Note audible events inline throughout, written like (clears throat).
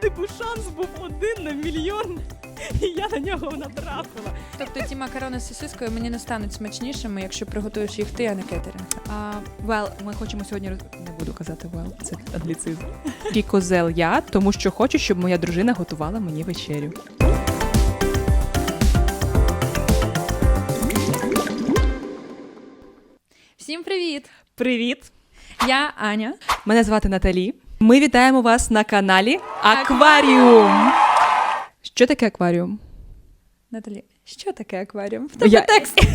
типу, шанс був один на мільйон, і я на нього натрапила. Тобто ті макарони з сосискою мені не стануть смачнішими, якщо приготуєш їх ти, а не кетеринг. А, well, ми хочемо сьогодні роз- не буду казати well, це англіцизм. (laughs) І козел я, тому що хочу, щоб моя дружина готувала мені вечерю. Всім привіт! Привіт! Я Аня. Мене звати Наталі. Ми вітаємо вас на каналі Акваріум. Що таке акваріум? Наталі, що таке акваріум? В тебе Я- текст. (laughs)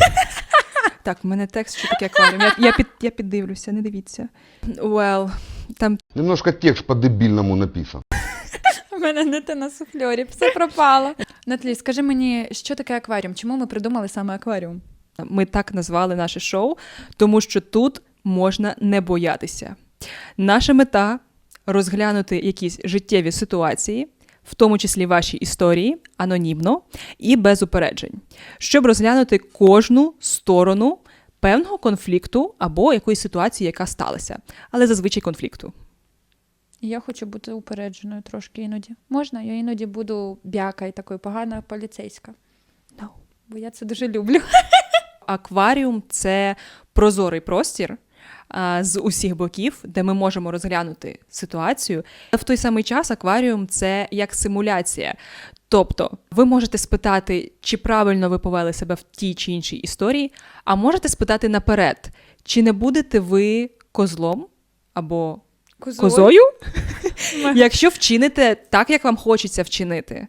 Так, в мене текст, що таке акваріум. Я, я, під, я піддивлюся, не дивіться. Well, там Немножко текст по-дебильному написан. У мене не те на суфльорі, все пропало. Наталі, скажи мені, що таке акваріум? Чому ми придумали саме акваріум? Ми так назвали наше шоу, тому що тут можна не боятися. Наша мета розглянути якісь життєві ситуації, в тому числі ваші історії, анонімно і без упереджень, щоб розглянути кожну сторону певного конфлікту або якоїсь ситуації, яка сталася, але зазвичай конфлікту. Я хочу бути упередженою трошки іноді. Можна? Я іноді буду бяка і такою погана поліцейська. No. Бо я це дуже люблю. (laughs) Акваріум це прозорий простір з усіх боків, де ми можемо розглянути ситуацію. В той самий час акваріум це як симуляція. Тобто, ви можете спитати, чи правильно ви повели себе в тій чи іншій історії, а можете спитати наперед, чи не будете ви козлом або козою, (laughs) якщо вчините так, як вам хочеться вчинити.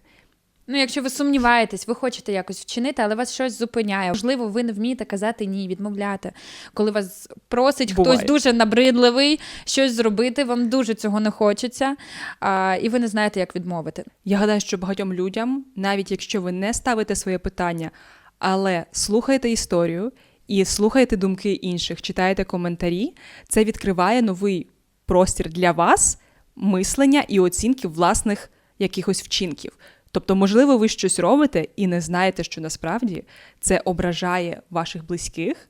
Ну, якщо ви сумніваєтесь, ви хочете якось вчинити, але вас щось зупиняє. Можливо, ви не вмієте казати ні, відмовляти. Коли вас просить Буває. хтось дуже набридливий щось зробити, вам дуже цього не хочеться, а, і ви не знаєте, як відмовити. Я гадаю, що багатьом людям, навіть якщо ви не ставите своє питання, але слухаєте історію і слухаєте думки інших, читаєте коментарі, це відкриває новий простір для вас мислення і оцінки власних якихось вчинків. Тобто, можливо, ви щось робите і не знаєте, що насправді це ображає ваших близьких,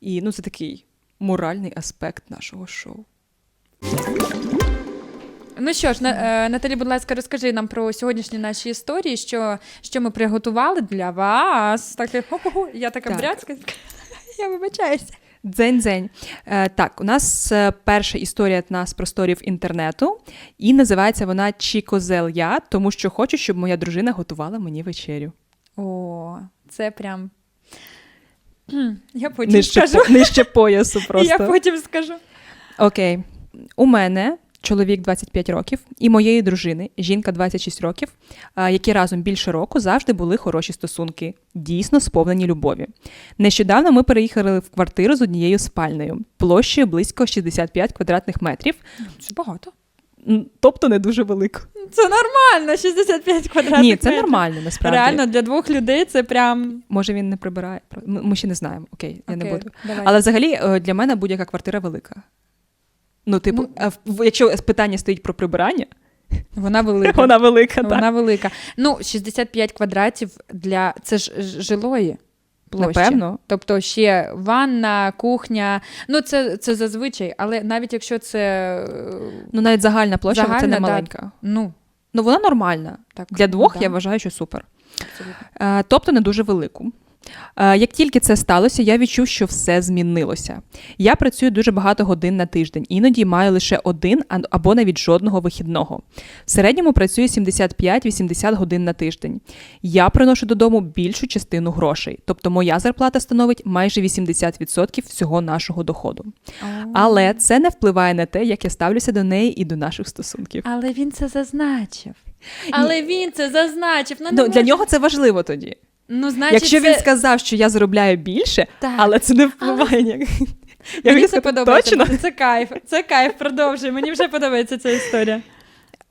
і ну, це такий моральний аспект нашого шоу. Ну що ж, е, Наталі, будь ласка, розкажи нам про сьогоднішні наші історії, що, що ми приготували для вас. Так, я така Так. бряцька. Я вибачаюся. Дзень-дзень. Е, так, у нас е, перша історія на з просторів інтернету, і називається вона Чи козел я, тому що хочу, щоб моя дружина готувала мені вечерю. О, це прям. (clears throat) Я потім Нижче, скажу. нижче поясу (laughs) Я потім скажу. Окей. У мене чоловік 25 років і моєї дружини, жінка 26 років, які разом більше року завжди були хороші стосунки, дійсно сповнені любові. Нещодавно ми переїхали в квартиру з однією спальнею, площею близько 65 квадратних метрів, Це багато. тобто не дуже велико. Це нормально, 65 квадратних Ні, це метрів. нормально насправді. Реально, для двох людей це прям. Може він не прибирає. Ми, ще не знаємо. Окей, я не буду. давай. Але взагалі е, для мене будь-яка квартира велика. Ну, типу, Ну- якщо питання стоїть про прибирання, Вона велика. вона велика, так. Вона велика. Ну, 65 квадратів для це ж жилої площі. Напевно. Тобто ще ванна, кухня. Ну, це, це зазвичай, але навіть якщо це Ну, навіть загальна площа, це Загальна, не да. маленька. ну, Ну, вона нормальна. так. Для двох да, я вважаю, що супер. абсолютно. Е, тобто не дуже велику. Е, Як тільки це сталося, я відчув, що все змінилося. Я працюю дуже багато годин на тиждень, іноді маю лише один а- або навіть жодного вихідного. В середньому працюю 75-80 годин на тиждень. Я приношу додому більшу частину грошей, тобто моя зарплата становить майже 80% всього нашого доходу. Але це не впливає на те, як я ставлюся до неї і до наших стосунків. Але він це зазначив. Але він це зазначив. Ну, Ну, для нього це важливо тоді. Ну, значить, Якщо це... він сказав, що я заробляю більше, Так. але це не впливає. (laughs) Я Мені це подобається. точно. Це кайф. Це кайф, продовжуй. Мені вже подобається ця історія.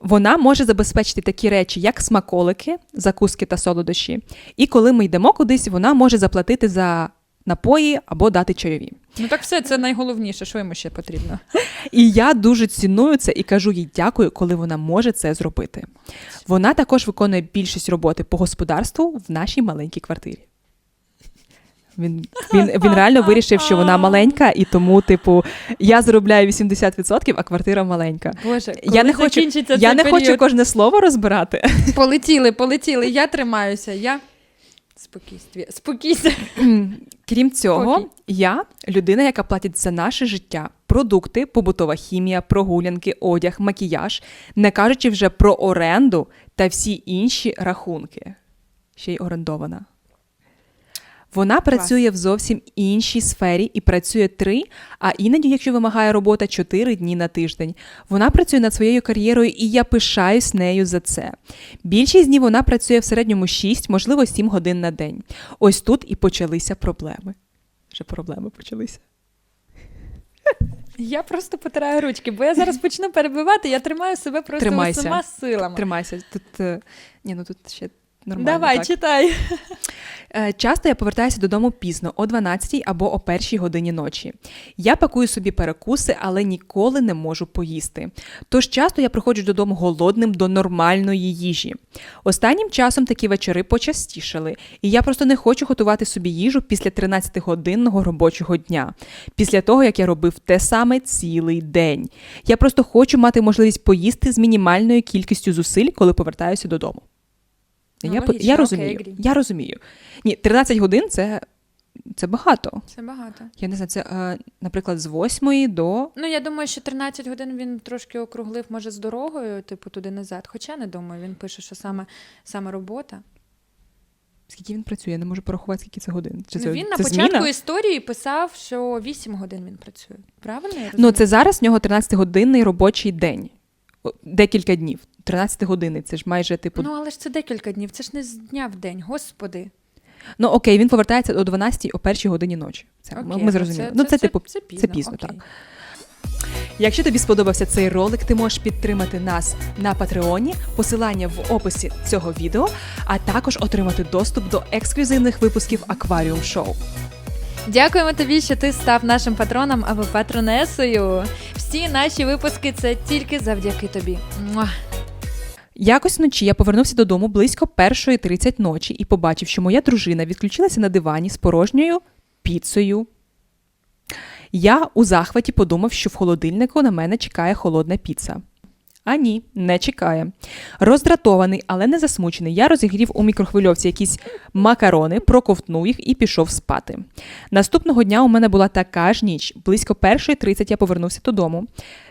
Вона може забезпечити такі речі, як смаколики, закуски та солодощі. І коли ми йдемо кудись, вона може заплатити за напої або дати чайові. Ну так все, це найголовніше, що йому ще потрібно. І я дуже ціную це і кажу їй дякую, коли вона може це зробити. Вона також виконує більшість роботи по господарству в нашій маленькій квартирі. Він, він, він реально вирішив, що вона маленька, і тому, типу, я заробляю 80%, а квартира маленька. Боже, Я не хочу, я не хочу кожне слово розбирати. Полетіли, полетіли. Я тримаюся. Я спокійстві. Спокійся. (clears throat) Крім цього, Окей. я людина, яка платить за наше життя. Продукти, побутова хімія, прогулянки, одяг, макіяж, не кажучи вже про оренду та всі інші рахунки. Ще й орендована. Вона працює в зовсім іншій сфері і працює три, а іноді, якщо вимагає робота, чотири дні на тиждень. Вона працює над своєю кар'єрою, і я пишаюсь нею за це. Більшість днів вона працює в середньому 6, можливо, 7 годин на день. Ось тут і почалися проблеми. Вже проблеми почалися. Я просто потираю ручки, бо я зараз почну перебивати, я тримаю себе просто усіма силами. Тримайся. Тут, е, ні, ну тут ще нормально. Давай, так. читай. Е, Часто я повертаюся додому пізно, о 12 або о 1 годині ночі. Я пакую собі перекуси, але ніколи не можу поїсти. Тож часто я приходжу додому голодним до нормальної їжі. Останнім часом такі вечори почастішали, і я просто не хочу готувати собі їжу після 13-годинного робочого дня, після того як я робив те саме цілий день. Я просто хочу мати можливість поїсти з мінімальною кількістю зусиль, коли повертаюся додому. Ну, я, логічно, я розумію. agree. Я розумію. Ні, 13 годин це, це багато. Це багато. Я не знаю, це, е, наприклад, з 8 до. Ну, я думаю, що 13 годин він трошки округлив, може, з дорогою, типу, туди назад. Хоча не думаю, він пише, що саме, саме робота. Скільки він працює? Я не можу порахувати, скільки це годин. Чи ну, це, він на це початку зміна? історії писав, що 8 годин він працює. Правильно? Я Ну, це зараз в нього 13-годинний робочий день. Декілька днів. 13 години. Це ж майже типу. Ну, але ж це декілька днів, це ж не з дня в день, господи. Ну окей, він повертається о 12 о 1 годині ночі. Це ми, Окей, ми зрозуміли. ну, це, типу, це пізно, це пізно окей. так. Якщо тобі сподобався цей ролик, ти можеш підтримати нас на Патреоні, посилання в описі цього відео, а також отримати доступ до ексклюзивних випусків Акваріум Шоу. Дякуємо тобі, що ти став нашим патроном або патронесою. Всі наші випуски це тільки завдяки тобі. Якось вночі я повернувся додому близько 1.30 ночі і побачив, що моя дружина відключилася на дивані з порожньою піцею. Я у захваті подумав, що в холодильнику на мене чекає холодна піца. А ні, не чекає. Роздратований, але не засмучений, я розігрів у мікрохвильовці якісь макарони, проковтнув їх і пішов спати. Наступного дня у мене була така ж ніч. Близько 1.30 я повернувся додому.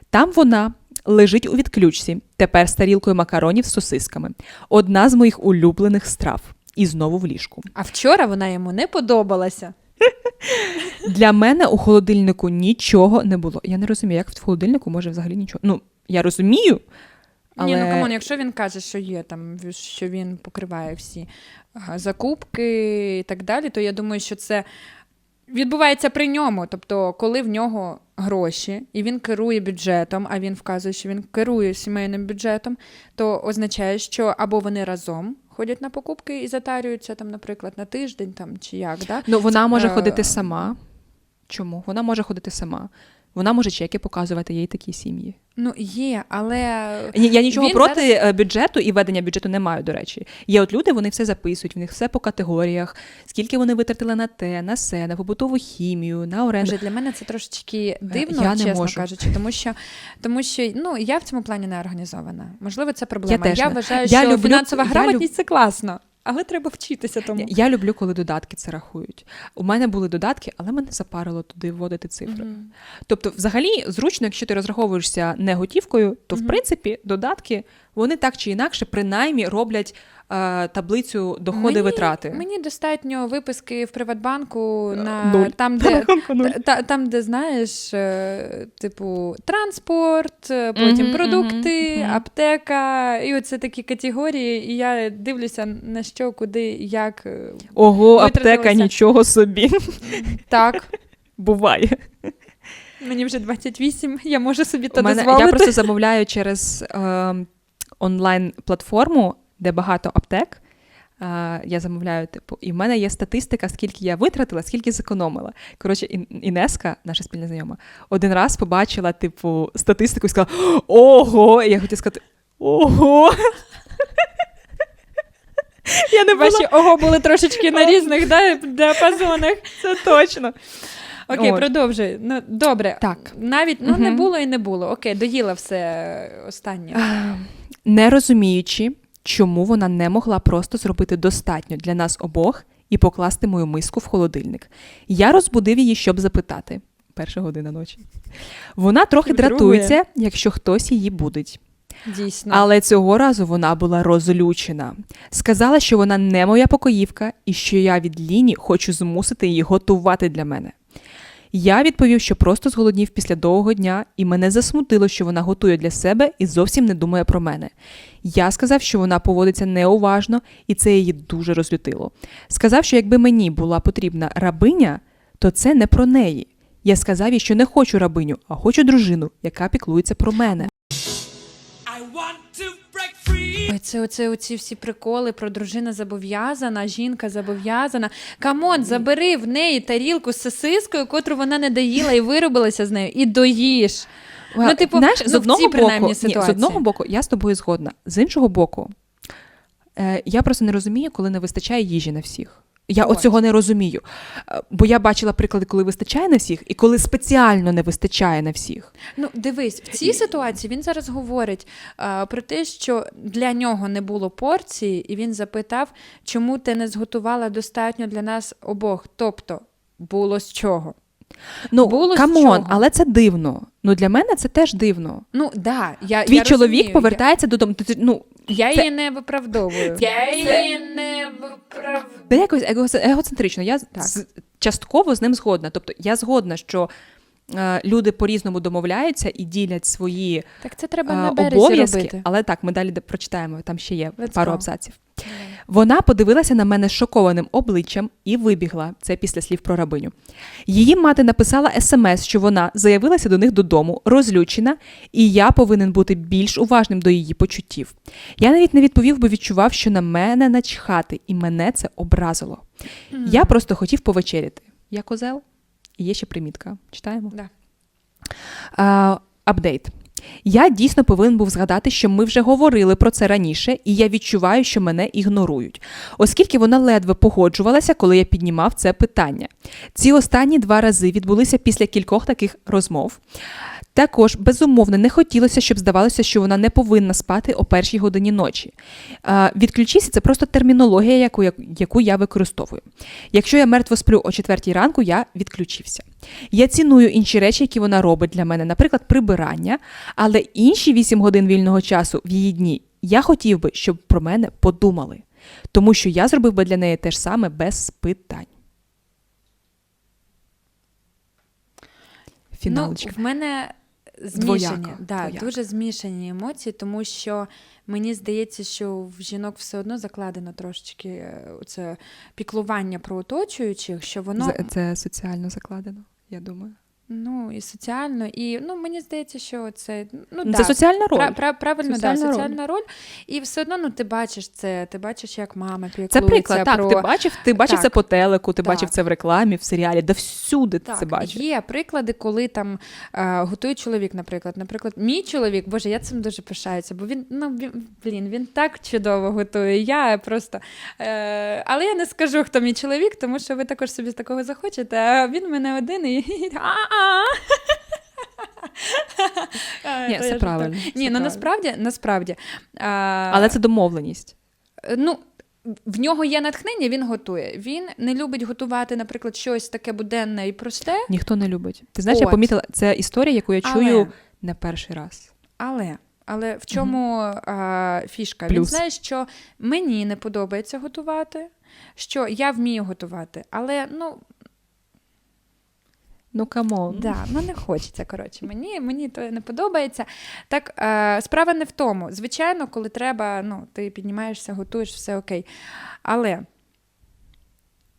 Там вона лежить у відключці, тепер з тарілкою макаронів з сосисками. Одна з моїх улюблених страв. І знову в ліжку. А вчора вона йому не подобалася. (laughs) Для мене у холодильнику нічого не було. Я не розумію, як в холодильнику може взагалі нічого. Ну, я розумію. Але... Ні, ну камон, якщо він каже, що є там, що він покриває всі закупки і так далі, то я думаю, що це відбувається при ньому. Тобто, коли в нього гроші і він керує бюджетом, а він вказує, що він керує сімейним бюджетом, то означає, що або вони разом ходять на покупки і затарюються там, наприклад, на тиждень там чи як, да? Ну, вона може Е, ходити сама. Чому? Вона може ходити сама. Вона може чеки показувати, є й такі сім'ї. Ну, є, але Я нічого Він проти зараз- е, бюджету і ведення бюджету не маю, до речі. Є от люди, вони все записують, в них все по категоріях, скільки вони витратили на те, на се, на побутову хімію, на оренду. Вже для мене це трошечки дивно, Е, я не чесно можу. кажучи, тому що тому що ну я в цьому плані не організована. Можливо, це проблема. теж не. вважаю, Я що люблю- фінансова я грамотність це класно, але треба вчитися тому. Я, я люблю, коли додатки це рахують. У мене були додатки, але мене запарило туди вводити цифри. Мгм. Тобто, взагалі, зручно, якщо ти розраховуєшся не готівкою, то в принципі додатки вони так чи інакше принаймні роблять таблицю доходи витрати. Мені достатньо виписки в Приватбанку Е, на нуль. там, (laughs) де та- та- там, де знаєш, е, типу транспорт, е, потім Мгм, продукти, мгм, мгм. аптека, і оце такі категорії. І я дивлюся на що, куди, як. е, Ого, аптека, нічого собі. (laughs) Так, Буває. мені вже 28, я можу собі то дозволити. я просто замовляю через е, онлайн-платформу, де багато аптек. Я замовляю, типу, і в мене є статистика, скільки я витратила, скільки зекономила. Коротше, Інеска, наша спільна знайома, один раз побачила, типу, статистику і сказала: Ого! І я хотіла сказати: Ого! (laughs) Я не Ваші ого були трошечки на різних да, діапазонах. це точно. Окей, От. продовжуй. Ну, добре. Так. Навіть ну, не було і не було. Окей, доїла все останнє. Не розуміючи, чому вона не могла просто зробити достатньо для нас обох і покласти мою миску в холодильник. Я розбудив її, щоб запитати. Перша година ночі. Вона трохи Друге. дратується, якщо хтось її будить. Дійсно. Але цього разу вона була розлючена. Сказала, що вона не моя покоївка і що я від Ліні хочу змусити її готувати для мене. Я відповів, що просто зголоднів після довгого дня, і мене засмутило, що вона готує для себе і зовсім не думає про мене. Я сказав, що вона поводиться неуважно, і це її дуже розлютило. Сказав, що якби мені була потрібна рабиня, то це не про неї. Я сказав їй, що не хочу рабиню, а хочу дружину, яка піклується про мене. Це оце оці всі приколи про дружина зобов'язана, жінка зобов'язана. Камон, забери в неї тарілку з сосискою, котру вона не доїла і виробилася з нею, і доїш. Ну, типу, Знаєш, ну, з одного боку, ні, з одного боку, я з тобою згодна. З іншого боку, е, я просто не розумію, коли не вистачає їжі на всіх. Я Ось. оцього не розумію. Е, Бо я бачила приклади, коли вистачає на всіх, і коли спеціально не вистачає на всіх. Ну, дивись, в цій ситуації він зараз говорить а, про те, що для нього не було порції, і він запитав, чому ти не зготувала достатньо для нас обох. Тобто, було з чого. Ну, Було камон, але це дивно. Ну, для мене це теж дивно. Ну, да, я, Твій я чоловік розумію, повертається додому. Ти- ти- Ну, Я, її не виправдовую. Я її не виправдовую. Це якось его- егоцентрично. Я з- частково з ним згодна. Тобто я згодна, що е, люди по-різному домовляються і ділять свої Так це треба е, на обов'язки. робити. Але так, ми далі прочитаємо, там ще є Let's пару go. абзаців. Вона подивилася на мене з шокованим обличчям і вибігла. Це після слів про рабиню. Її мати написала смс, що вона заявилася до них додому, розлючена, і я повинен бути більш уважним до її почуттів. Я навіть не відповів, бо відчував, що на мене начхати, і мене це образило. Я просто хотів повечеряти. Я козел, і є ще примітка. Читаємо. Да. Апдейт. Я дійсно повинен був згадати, що ми вже говорили про це раніше, і я відчуваю, що мене ігнорують, оскільки вона ледве погоджувалася, коли я піднімав це питання. Ці останні два рази відбулися після кількох таких розмов. Також, безумовно, не хотілося, щоб здавалося, що вона не повинна спати о першій годині ночі. А, відключися це просто термінологія, яку, яку я використовую. Якщо я мертво сплю о четвертій ранку, я відключився. Я ціную інші речі, які вона робить для мене, наприклад, прибирання, але інші 8 годин вільного часу в її дні я хотів би, щоб про мене подумали, тому що я зробив би для неї те ж саме без питань. Фіналочка. Ну, в мене змішані, да, дуже змішані емоції, тому що мені здається, що в жінок все одно закладено трошечки е, це піклування про оточуючих, що воно Це, це соціально закладено, я думаю. Ну і соціально, і ну мені здається, що це ну Ну, да, це соціальна роль. Пра- пра- правильно, Соціальна да, роль. соціальна роль. І все одно ну, ти бачиш це, ти бачиш, як мама піклується Це приклад. Так, ти бачив, ти бачив Так. це по телеку, ти Так. бачив це в рекламі, в серіалі, да всюди ти Так, це бачив. є приклади, коли там е, готує чоловік, наприклад. Наприклад, мій чоловік, боже, я цим дуже пишаюся, бо він, ну він, блін, він так чудово готує. Я просто. Е, але я не скажу, хто мій чоловік, тому що ви також собі такого захочете. А він мене один і. (laughs) А-а. Е, Ні, це правильно, Ні, ну насправді, насправді. Але це домовленість. Ну, в нього є натхнення, він готує. Він не любить готувати, наприклад, щось таке буденне і просте, Ніхто не любить. Ти знаєш, я помітила, це історія, яку я Але- чую не перший раз. але. Але в чому а, фішка? Він знає, що мені не подобається готувати, що я вмію готувати, але ну, Ну камон. да, ну не хочеться. Коротше, мені, мені то не подобається. Так, е, справа не в тому. Звичайно, коли треба, ну, ти піднімаєшся, готуєш, все окей. Але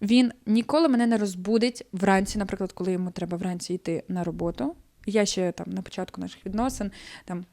він ніколи мене не розбудить вранці, наприклад, коли йому треба вранці йти на роботу. Я ще там на початку наших відносин там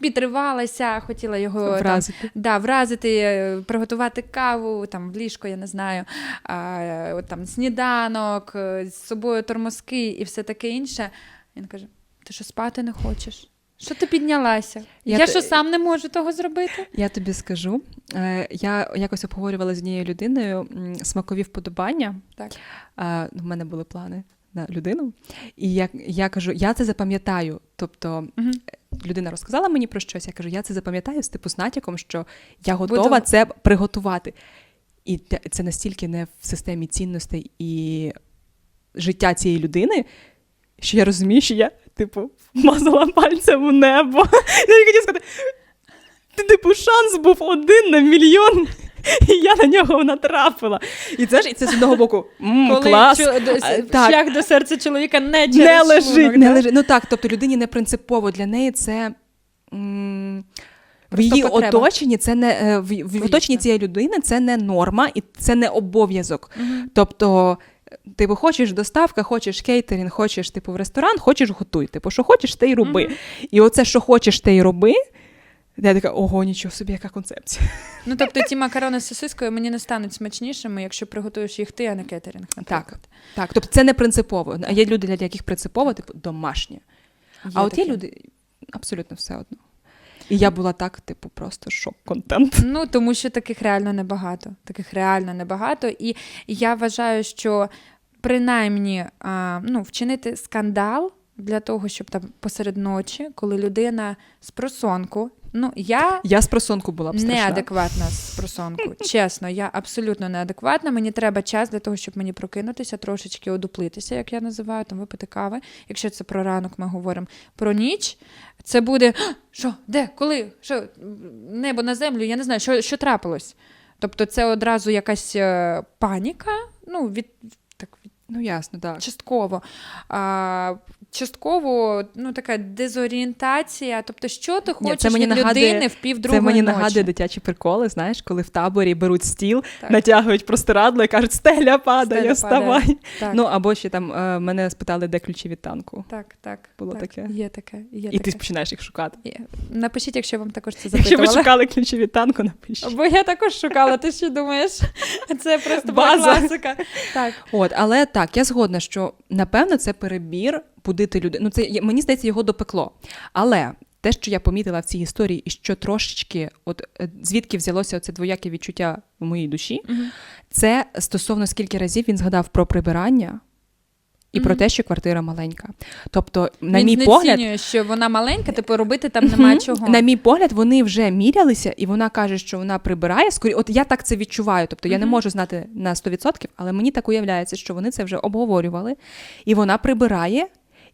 підривалася, хотіла його там, Вразити. Да, вразити, е, приготувати каву, там в ліжко, я не знаю, а, от там сніданок, е, з собою тормозки і все таке інше. Він каже: ти що спати не хочеш? Що ти піднялася? Я Я, те- що сам не можу того зробити? Я тобі скажу. Е, Я якось обговорювала з однією людиною смакові вподобання. Так. Е, В мене були плани на людину. І я, я кажу, я це запам'ятаю. Тобто Мгм. Людина розказала мені про щось, я кажу, я це запам'ятаю з типу з натяком, що я готова Буду- це приготувати. І це настільки не в системі цінностей і життя цієї людини, що я розумію, що я, типу, мазала пальцем у небо. (laughs) Я хотів сказати, ти, типу, шанс був один на мільйон, (laughs) і я на нього натрапила. І це ж і це з одного боку. м, Коли клас. чо- до- А, так. шлях до серця чоловіка не через не лежить, шлунок, не да? лежить. Ну так, тобто людині не принципово. Для неї це. м, В Просто її потреба. оточенні це не е, в, в Логічно. оточенні цієї людини це не норма і це не обов'язок. Тобто, ти хочеш доставка, хочеш кейтерінг, хочеш типу в ресторан, хочеш готуй. Типу, що хочеш, те й роби. І оце, що хочеш, те й роби. Я така, ого, нічого собі, яка концепція. Ну, тобто ті макарони з сосискою мені не стануть смачнішими, якщо приготуєш їх ти, а не кетерінг. наприклад. Так, тобто це не принципово. А є люди, для яких принципово, типу, домашнє. а от є люди абсолютно все одно. І я була так, типу, просто шок-контент. Ну, тому що таких реально небагато. Таких реально небагато. І я вважаю, що принаймні а, ну, вчинити скандал для того, щоб там посеред ночі, коли людина з просонку. Ну, я Я з просонку була б страшна. неадекватна з просонку. (laughs) Чесно, я абсолютно неадекватна. Мені треба час для того, щоб мені прокинутися, трошечки одуплитися, як я називаю, там випити кави. Якщо це про ранок, ми говоримо про ніч. Це буде що, де, коли, що, небо на землю, я не знаю, що, що трапилось. Тобто, це одразу якась е, паніка, ну, від так від Ну, ясно, так. частково. А, частково ну, така дезорієнтація. Тобто, що ти Ні, хочеш це мені від нагадує- людини в півдругої Це мені ночі? нагадує дитячі приколи, знаєш, коли в таборі беруть стіл, Так. натягують простирадло і кажуть, стеля падає, Стеля падає. вставай. Так, Ну, або ще там е, мене спитали, де ключі від танку. так, так. було так. таке. Є таке. Є І ти починаєш їх шукати. Є. Напишіть, якщо вам також це Якщо ви шукали ключі від танку, напишіть. Бо я також шукала, ти що думаєш? Це просто була База. класика. Так. От, але так, я згодна, що напевно це перебір будити людей. Ну, це мені здається, його допекло. Але те, що я помітила в цій історії, і що трошечки, от е, звідки взялося це двояке відчуття в моїй душі, це стосовно скільки разів він згадав про прибирання. І про те, що квартира маленька. Тобто, на Він мій погляд, що вона маленька, типу робити там нема чого. На мій погляд, вони вже мірялися, і вона каже, що вона прибирає. Скорі, от я так це відчуваю. Тобто я не можу знати на 100%, але мені так уявляється, що вони це вже обговорювали, і вона прибирає.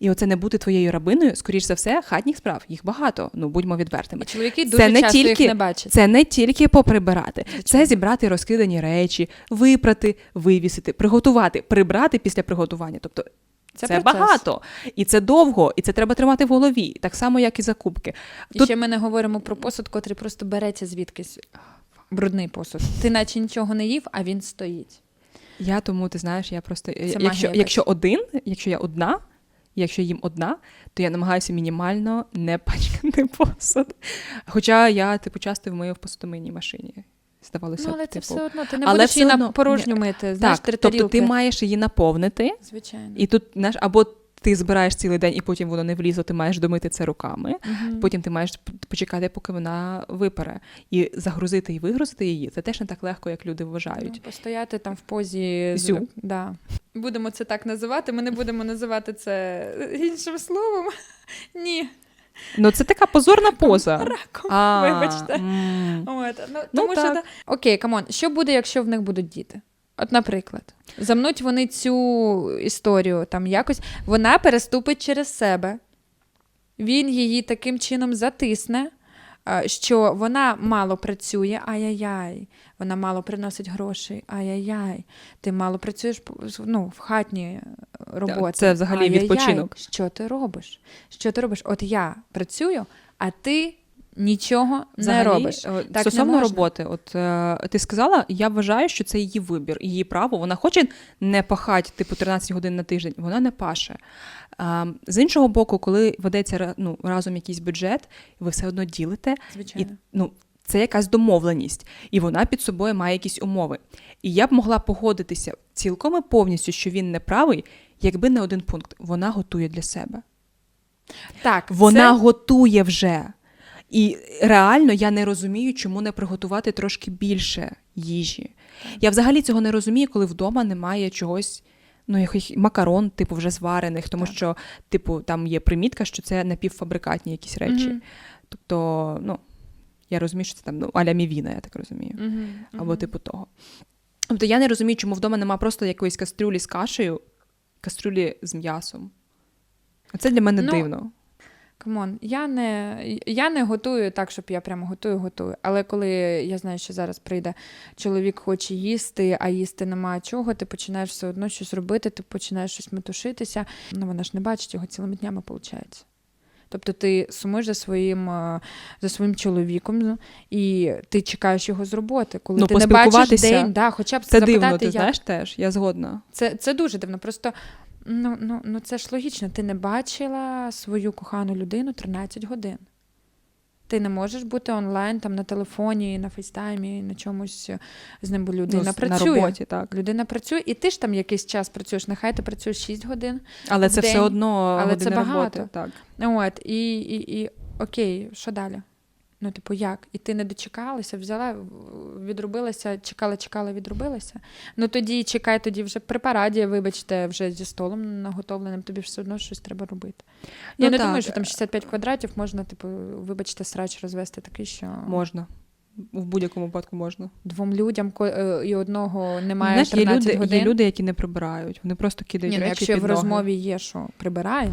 І оце не бути твоєю рабиною, скоріш за все, хатніх справ. Їх багато. Ну будьмо відвертими. І чоловіки Це дуже не часто їх не бачать. Це не тільки поприбирати, це зібрати розкидані речі, випрати, вивісити, приготувати, прибрати після приготування. Тобто це, процес. багато, і це довго, і це треба тримати в голові, так само, як і закупки. І Тут- ще ми не говоримо про посуд, котрий просто береться звідкись. Брудний посуд. Ти наче нічого не їв, а він стоїть. Я тому, ти знаєш, я просто е, магія якщо, якщо один, якщо я одна, якщо їм одна, то я намагаюся мінімально не пачкати посуд. Хоча я типу часто вмию в посудомийній машині. Здавалося, Ну, але але це типу. все одно, ти не Але будеш її на порожню мити. Знаєш, так, три тобто тарілки. ти маєш її наповнити, Звичайно. і тут знаєш, або ти збираєш цілий день, і потім воно не влізло, ти маєш домити це руками. Мгм. Потім ти маєш почекати, поки вона випере. І загрузити і вигрузити її це теж не так легко, як люди вважають. Ну, постояти там в позі Зю. Да. Будемо це так називати. Ми не будемо називати це іншим словом. (laughs) Ні, Ну це така позорна поза. раком. А, Вибачте. м. От, ну, Ну, що так. окей, камон, що буде, якщо в них будуть діти? От, наприклад, замнуть вони цю історію там якось, вона переступить через себе, він її таким чином затисне, що вона мало працює, ай-яй-яй, вона мало приносить грошей, ай-яй-яй, ти мало працюєш ну, в хатні роботи. Це взагалі ай-яй-яй, відпочинок. Що ти робиш? Що ти робиш? От я працюю, а ти нічого Взагалі, не робиш. е, Так Стосовно не роботи, от е, ти сказала, я вважаю, що це її вибір, її право. Вона хоче не пахати, типу 13 годин на тиждень, вона не паше. А, з іншого боку, коли ведеться ну, разом якийсь бюджет, ви все одно ділите, і ну, це якась домовленість, і вона під собою має якісь умови. І я б могла погодитися цілком і повністю, що він не правий, якби не один пункт. Вона готує для себе. Так, Вона це... готує вже. І реально я не розумію, чому не приготувати трошки більше їжі. Я взагалі цього не розумію, коли вдома немає чогось, ну, якихось макарон, типу, вже зварених, тому Так. що, типу, там є примітка, що це напівфабрикатні якісь речі. Мгм. Тобто, ну, я розумію, що це там ну, аля мівіна, я так розумію. Мгм, Або типу того. Тобто я не розумію, чому вдома нема просто якоїсь кастрюлі з кашею, кастрюлі з м'ясом. Це для мене Ну, дивно. Камон, я не, я не готую так, щоб я прямо готую, готую. Але коли я знаю, що зараз прийде чоловік, хоче їсти, а їсти немає чого, ти починаєш все одно щось робити, ти починаєш щось метушитися. Ну вона ж не бачить його цілими днями, виходить. Тобто ти сумуєш за своїм, е, за своїм чоловіком і ти чекаєш його з роботи. Коли Ну, ти не бачиш день, да, хоча б Це запитати, дивно, ти як знаєш теж, я згодна. це, це дуже дивно. Просто ну, ну, ну це ж логічно. Ти не бачила свою кохану людину 13 годин. Ти не можеш бути онлайн там на телефоні, на фейстаймі, на чомусь з ним, бо людина ну, працює. На роботі, так. Людина працює, і ти ж там якийсь час працюєш. Нехай ти працюєш 6 годин. Але в це все одно Але години це багато. роботи. Так. От, і, і, і окей, що далі? Ну, типу, як? І ти не дочекалася, взяла, відробилася, чекала, чекала, відробилася. Ну тоді чекай, тоді вже при параді, вибачте, вже зі столом наготовленим, тобі все одно щось треба робити. Ну, Я не так. думаю, що там 65 квадратів можна, типу, вибачте, срач розвести такий, що Можна. В будь-якому випадку можна. двом людям е, і одного немає Знаєш, є люди, годин. є люди, які не прибирають. Вони просто кидають Ні, ну, речі якщо під в розмові є, що прибирає,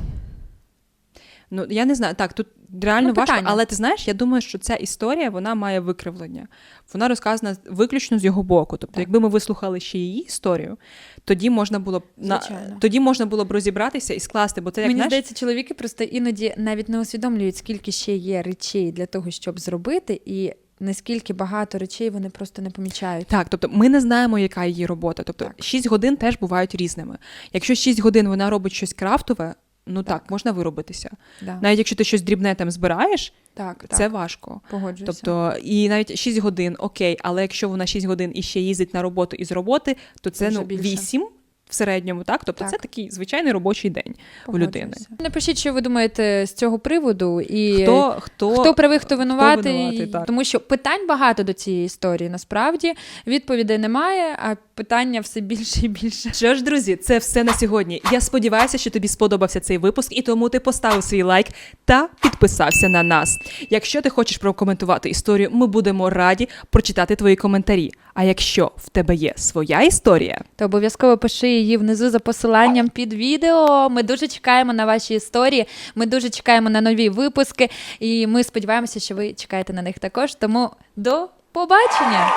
Ну я не знаю. Так, тут реально Ну, важко, питання. але ти знаєш, я думаю, що ця історія вона має викривлення. Вона розказана виключно з його боку. Тобто, Так. якби ми вислухали ще її історію, тоді можна було б на тоді можна було б розібратися і скласти, бо це як Мені знаєш, здається, чоловіки просто іноді навіть не усвідомлюють, скільки ще є речей для того, щоб зробити, і наскільки багато речей вони просто не помічають. Так, тобто ми не знаємо, яка її робота. Тобто Так. 6 годин теж бувають різними. Якщо 6 годин вона робить щось крафтове, ну так, Так. можна виробитися. Да. Навіть якщо ти щось дрібне там збираєш, Так, це так, важко. погоджуюся. Тобто, і навіть 6 годин, окей, але якщо вона 6 годин і ще їздить на роботу і з роботи, то це вже ну більше. 8 в середньому, так? Тобто це такий звичайний робочий день у людини. Напишіть, що ви думаєте з цього приводу, і Хто, хто, хто правий, хто винуватий, винуватий, так. тому що питань багато до цієї історії. Насправді відповідей немає, а питання все більше і більше. Що ж, друзі, це все на сьогодні. Я сподіваюся, що тобі сподобався цей випуск, і тому ти поставив свій лайк та підписався на нас. Якщо ти хочеш прокоментувати історію, ми будемо раді прочитати твої коментарі. А якщо в тебе є своя історія, То обов'язково пиши її внизу за посиланням під відео. Ми дуже чекаємо на ваші історії. Ми дуже чекаємо на нові випуски, і ми сподіваємося, що ви чекаєте на них також. Тому до побачення!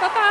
Па-па!